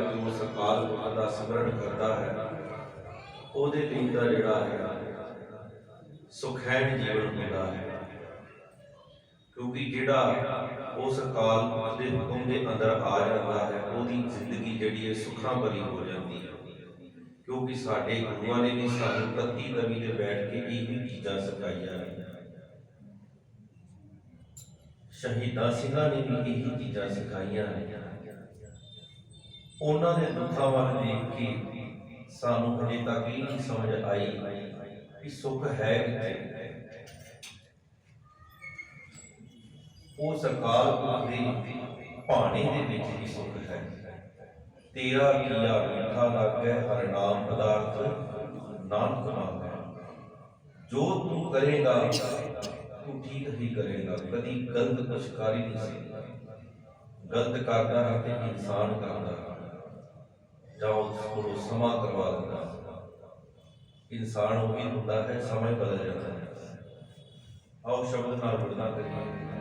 ਉਸ ਅਕਾਲ ਪੁਰਖ ਦਾ ਸਿਮਰਨ ਕਰਦਾ ਹੈ, ਉਹਦੇ ਲਈ ਦਾ ਜਿਹੜਾ ਹੈ ਸੁਖੈਨ ਜੀਵਨ ਹੁੰਦਾ ਹੈ। ਕਿਉਂਕਿ ਜਿਹੜਾ ਉਸ ਅਕਾਲ ਪੁਰਖ ਦੇ ਹੁਕਮ ਦੇ ਅੰਦਰ ਆ ਜਾਂਦਾ ਹੈ, ਉਹਦੀ ਜ਼ਿੰਦਗੀ ਜਿਹੜੀ ਹੈ ਸੁੱਖਾਂ ਭਰੀ ਹੋ ਜਾਂਦੀ ਹੈ। ਕਿਉਂਕਿ ਸਾਡੇ ਗੁਰੂਆਂ ਨੇ ਵੀ ਸਾਨੂੰ ਤੱਤੀ ਤਵੀ ਤੇ ਬੈਠ ਕੇ ਇਹੀ ਚੀਜ਼ਾਂ ਸਿਖਾਈਆਂ ਨੇ। ਸ਼ਹੀਦਾਂ ਸਿੰਘਾਂ ਨੇ ਵੀ ਇਹੀ ਚੀਜ਼ਾਂ ਸਿਖਾਈਆਂ ਨੇ। ਉਹਨਾਂ ਦੇ ਦੁੱਖਾਂ ਵੱਲ ਦੇਖ ਕੇ ਸਾਨੂੰ ਹਜੇ ਤੱਕ ਇਹ ਨਹੀਂ ਸਮਝ ਆਈ ਕਿ ਸੁੱਖ ਹੈ ਕਿੱਥੇ। ਉਹ ਸਰਕਾਰ ਦੇ ਭਾਣੇ ਦੇ ਵਿੱਚ ਹੀ ਸੁੱਖ ਹੈ। ਤੇਰਾ ਕੀਆ ਮਿੱਠਾ ਲੱਗੈ, ਹਰ ਨਾਮ ਪਦਾਰਥ ਨਾਨਕ ਮੰਗੈ ਜੋ ਤੂੰ ਕਰੇਗਾ, ਤੂੰ ਠੀਕ ਹੀ ਕਰੇਗਾ, ਕਦੀ ਗਲਤ ਕੁਛ ਕਰ ਹੀ ਨਹੀਂ। ਸਕਦਾ ਗਲਤ ਕਰਦਾ ਹੈ ਤੇ ਇਨਸਾਨ ਕਰਦਾ। ਹੈ ਜਾਓ ਕੋਲੋਂ ਸਮਾਂ ਕਰਵਾ ਦਿੰਦਾ। ਇਨਸਾਨ ਉਹ ਵੀ ਹੁੰਦਾ ਹੈ, ਸਮੇਂ ਬਦਲ ਜਾਂਦਾ ਹੈ। ਆਓ ਸ਼ਬਦ ਨਾਲ ਵਰਨਾ ਕਰੀਏ।